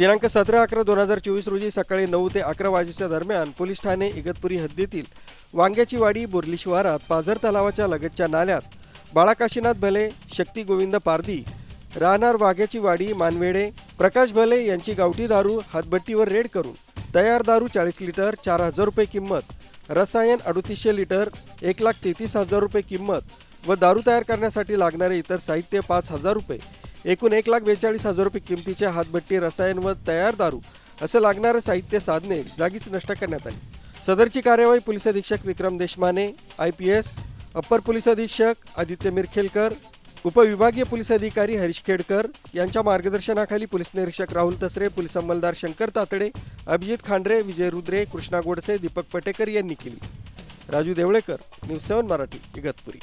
दिनांक सतरा अकरा दोन हजार चोवीस रोजी सकाळी नऊ ते अकरा वाजेच्या दरम्यान पोलीस ठाणे इगतपुरी हद्दीतील वांग्याची वाडी बोरली शिवारात पाझर तलावाच्या लगतच्या नाल्यात बाळाकाशीनाथ भले शक्ती गोविंद पारदी राहणार वाघ्याची वाडी मानवेडे प्रकाश भले यांची गावठी दारू हातभट्टीवर रेड करून तयार दारू चाळीस लिटर चार हजार रुपये किंमत रसायन अडुतीसशे लिटर एक लाख तेहतीस हजार रुपये किंमत व दारू तयार करण्यासाठी लागणारे इतर साहित्य पाच हजार रुपये. एकूण एक लाख बेचाळीस हजार रुपये किमतीचे हातभट्टी रसायन व तयार दारू असं लागणारं साहित्य साधने जागीच नष्ट करण्यात आली. सदरची कार्यवाही पोलीस अधीक्षक Vikram Deshmane I P S upper police अधीक्षक आदित्य मिरखेलकर उपविभागीय पोलीस अधिकारी हरीश खेडकर यांच्या मार्गदर्शनाखाली पोलीस निरीक्षक राहुल तसरे पोलीस अंमलदार शंकर तातडे अभिजित खांडरे विजय रुद्रे कृष्णा गोडसे दीपक पटेकर यांनी केली. Raju Devlekar news seven Marathi Igatpuri.